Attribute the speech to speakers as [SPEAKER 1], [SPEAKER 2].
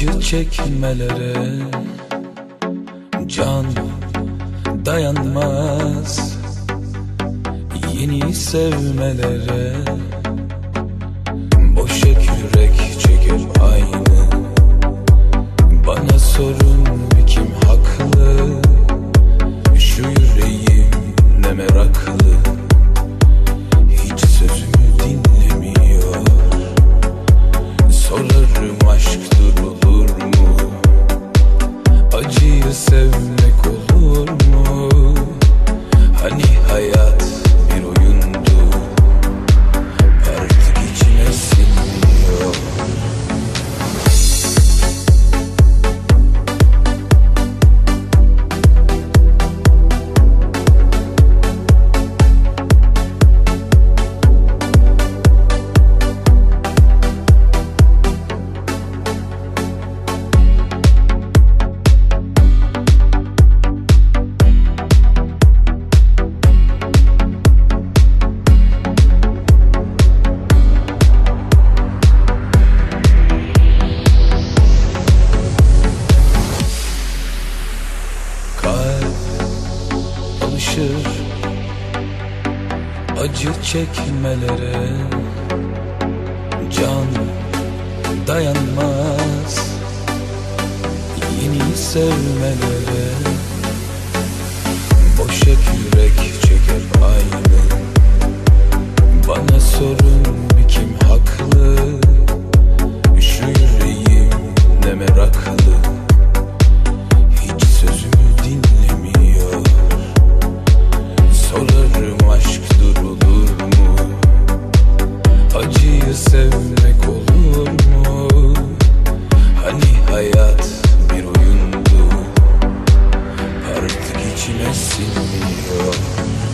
[SPEAKER 1] acı çekmelere. Can dayanmaz yeni sevmelere. alışır Acı çekmelere Can dayanmaz. Yeni sevmelere Boş ekürek tivesse melhor.